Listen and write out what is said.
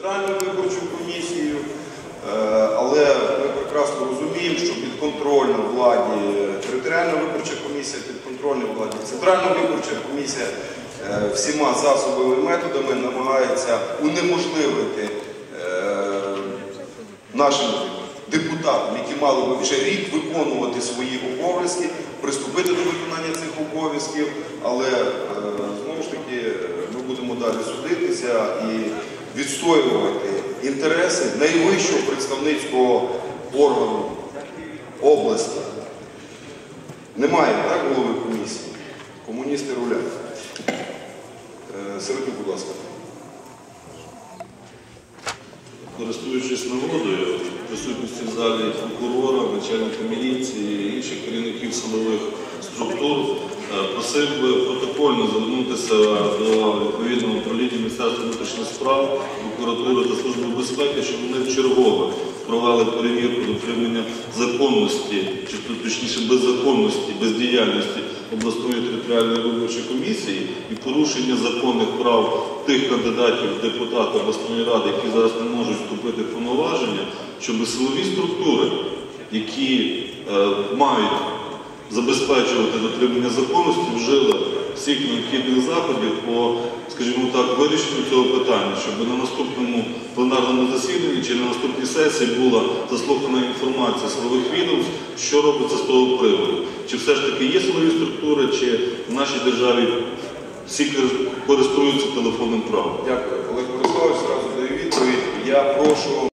Центральну виборчу комісію, е, але ми прекрасно розуміємо, що підконтрольна владі територіальна виборча комісія, підконтрольна владі. Центральна виборча комісія е, всіма засобами і методами намагається унеможливити е, нашим депутатам, які мали би вже рік виконувати свої обов'язки, приступити до виконання цих обов'язків, але е, знову ж таки е, ми будемо далі судитися і відстоювати інтереси найвищого представницького органу області. Немає так голови комісії. Комуністи рулять. Е, Середньо, будь ласка. Користуючись нагодою, в присутності в залі прокурора, начальника міліції інших керівників силових структур, е, просив би протокольно звернутися до Міністерства внутрішніх справ, прокуратури та Служби безпеки, щоб вони вчергове провели перевірку дотримання законності, чи то, точніше беззаконності, бездіяльності обласної територіальної виборчої комісії і порушення законних прав тих кандидатів в депутати обласної ради, які зараз не можуть вступити в повноваження, щоб силові структури, які е, мають забезпечувати дотримання законності, вжили всіх необхідних заходів по, скажімо так, вирішенню цього питання, щоб на наступному пленарному засіданні чи на наступній сесії була заслухана інформація силових відомств, що робиться з того приводу. Чи все ж таки є силові структури, чи в нашій державі всі користуються телефонним правом. Дякую. Олег Бориславович, зразу даю відповідь. Я прошу